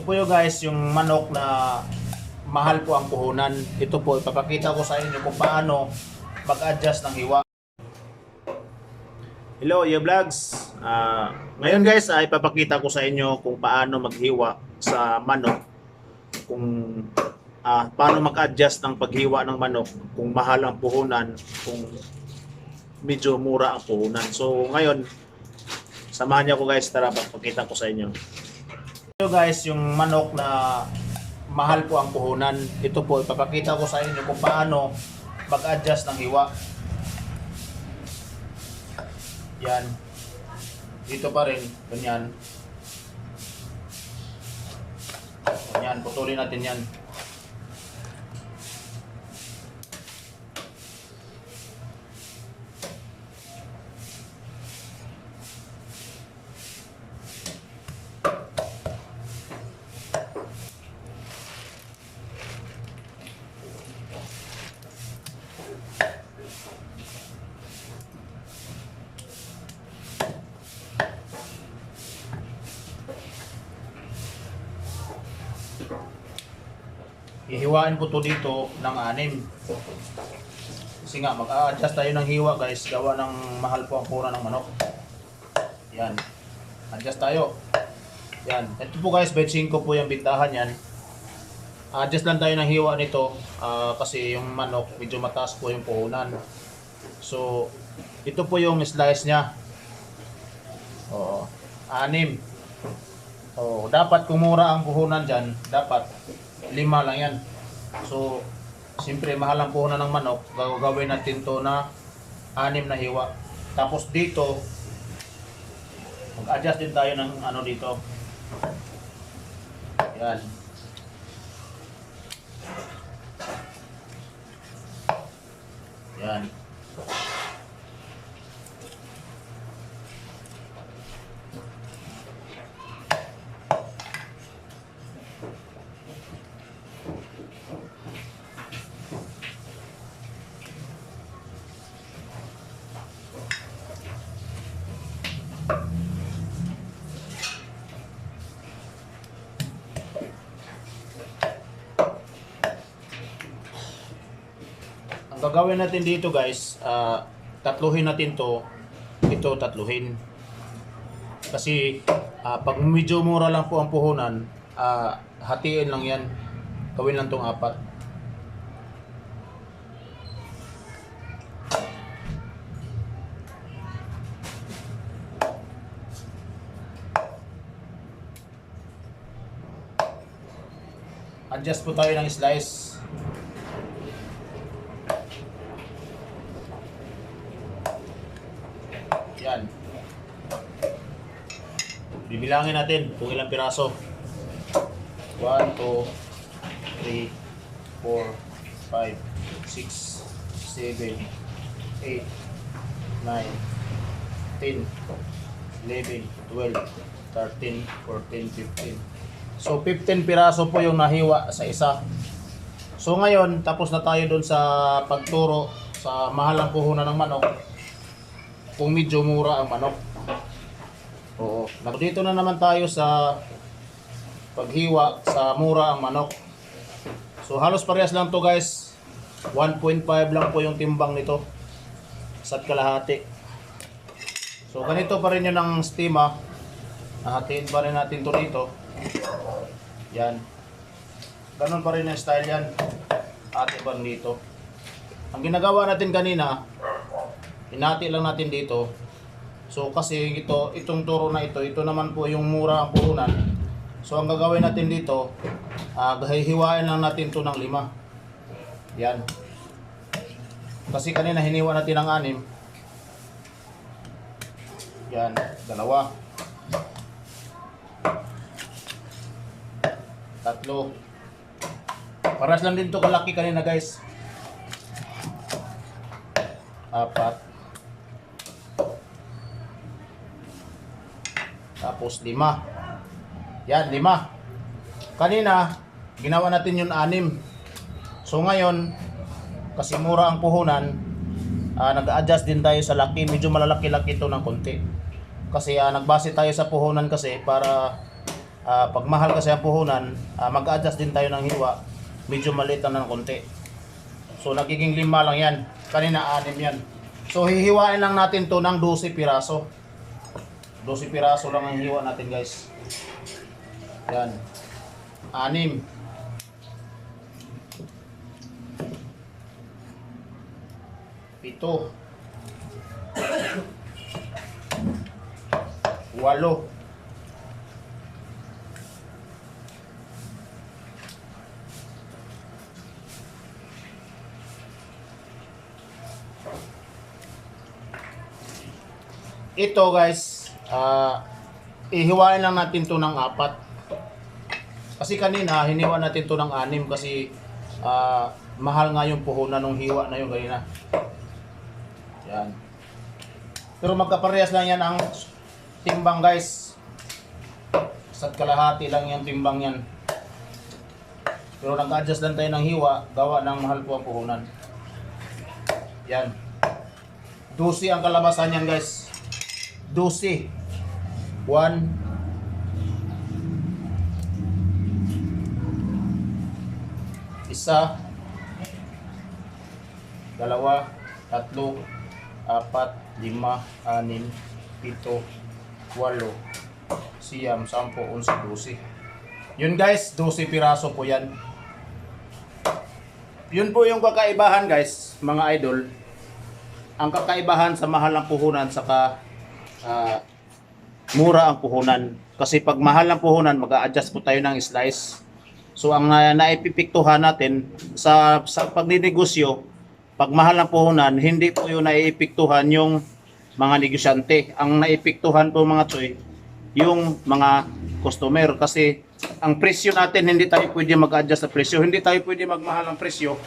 Ito po yung guys, yung manok na mahal po ang puhunan. Ito po, ipapakita ko sa inyo kung paano mag-adjust ng hiwa. Hello, Yo Vlogs. Ah, ngayon guys, ay ipapakita ko sa inyo kung paano maghiwa sa manok. Kung ah, paano mag-adjust ng paghiwa ng manok kung mahal ang puhunan, kung medyo mura ang puhunan. So ngayon, samahan niyo ako guys, tara papakita ko sa inyo. Ito guys, yung manok na mahal po ang puhunan. Ito po, ipapakita ko sa inyo kung paano mag-adjust ng hiwa. Yan. Dito pa rin, ganyan. Ganyan, putulin natin yan. Hihiwain ko to dito ng anim. Kasi nga, mag-a-adjust tayo ng hiwa guys. Gawa ng mahal po ang kura ng manok. Yan. Adjust tayo. Yan. Ito po guys, bet 5 po yung bintahan yan. Adjust lang tayo ng hiwa nito ah, kasi yung manok medyo mataas po yung puhunan. So, ito po yung slice niya. Oo. Anim. Oh, dapat kumura ang puhunan diyan, dapat lima lang yan. So, siyempre mahal ang puhunan ng manok, gagawin natin to na anim na hiwa. Tapos dito, mag-adjust din tayo ng ano dito. Yan. Yan. Ang gagawin natin dito guys, ah, tatluhin natin to, ito tatluhin. Kasi ah, pag medyo mura lang po ang puhunan, ah, hatiin lang yan. Gawin lang tong apat. Adjust po tayo ng slice. Yan. Bibilangin natin kung ilang piraso. 1, 2, 3, 4, 5, 6, 7, 8, 9, 10, 11, 12, 13, 14, 15. So 15 piraso po yung nahiwa sa isa. So ngayon, tapos na tayo doon sa pagturo sa mahal ang puhunan ng manok kung medyo mura ang manok. Oo. Dito na naman tayo sa paghiwa sa mura ang manok. So halos parehas lang to guys. 1.5 lang po yung timbang nito. Isa't kalahati. So ganito pa rin yun ang stima. Nahatiin pa rin natin to dito. Yan. Ganon pa rin yung style yan. Ate bang dito. Ang ginagawa natin kanina, Hinati lang natin dito. So kasi ito, itong turo na ito, ito naman po yung mura ang puhunan. So ang gagawin natin dito, uh, hihiwain lang natin to ng lima. Yan. Kasi kanina hiniwa natin ng anim. Yan, dalawa. Tatlo. Paras lang din to kalaki kanina guys. Apat. Tapos lima. Yan, lima. Kanina, ginawa natin yung anim. So ngayon, kasi mura ang puhunan, ah, nag-adjust din tayo sa laki. Medyo malalaki-laki ito ng konti. Kasi ah, nagbase tayo sa puhunan kasi para ah, pag mahal kasi ang puhunan, ah, mag-adjust din tayo ng hiwa. Medyo maliit lang ng konti. So nagiging lima lang yan. Kanina anim yan. So hihiwain lang natin to ng 12 piraso. 12 piraso lang ang hiwa natin guys. Yan. Anim. Pito. Walo. Ito guys, ah ihiwain lang natin to ng apat. Kasi kanina, hiniwa natin to ng anim kasi ah, mahal nga yung puhunan ng hiwa na yung kanina. Yan. Pero magkaparehas lang yan ang timbang guys. Sa kalahati lang yung timbang yan. Pero nag-adjust lang tayo ng hiwa, gawa ng mahal po ang puhunan. Yan. 12 ang kalabasan yan guys. 12. 1 isa. Dalawa. Tatlo. Apat. Lima. Anim. Pito. Walo. Siyam. Sampo. Unsa. Dosi yun guys. 12 piraso po yan. Yun po yung kakaibahan guys mga idol. Ang kakaibahan sa mahal ng puhunan saka ah, mura ang puhunan. Kasi pag mahal ng puhunan mag-a-adjust po tayo ng slice. So ang uh, naipipiktuhan natin sa sa pagninegosyo, pag mahal ng puhunan, hindi po yung naiipiktuhan yung mga negosyante. Ang naipiktuhan po mga toy, yung mga customer. Kasi ang presyo natin hindi tayo pwede mag-adjust sa presyo. Hindi tayo pwede magmahal ng presyo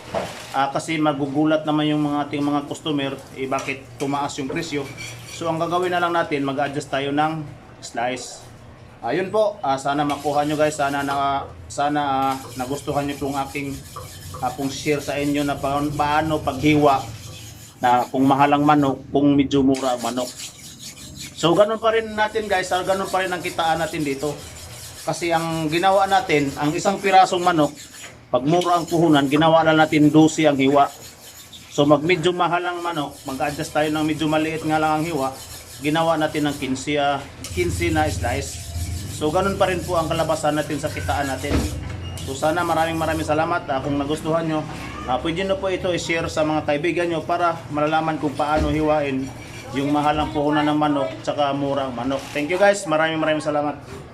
ah, kasi magugulat naman yung mga ating mga customer eh bakit tumaas yung presyo. So ang gagawin na lang natin, mag-adjust tayo ng slice. Ayun po, ah, sana makuha nyo guys, sana na sana ah, nagustuhan nyo itong aking ah, pong share sa inyo na pa, paano paghiwa na kung mahal ang manok, kung medyo mura manok. So ganun pa rin natin guys, ganun pa rin ang kitaan natin dito. Kasi ang ginawa natin, ang isang pirasong manok, pag mura ang puhunan, ginawa na natin 12 ang hiwa. So mag medyo mahal ang manok, mag-adjust tayo ng medyo maliit nga lang ang hiwa, ginawa natin ng 15, ah, 15 na slice. So ganun pa rin po ang kalabasan natin sa kitaan natin. So sana maraming maraming salamat ah, kung nagustuhan nyo. ah, pwede nyo po ito i-share sa mga kaibigan nyo para malalaman kung paano hiwain yung mahal ang puhunan ng manok tsaka murang manok. Thank you guys. Maraming maraming salamat.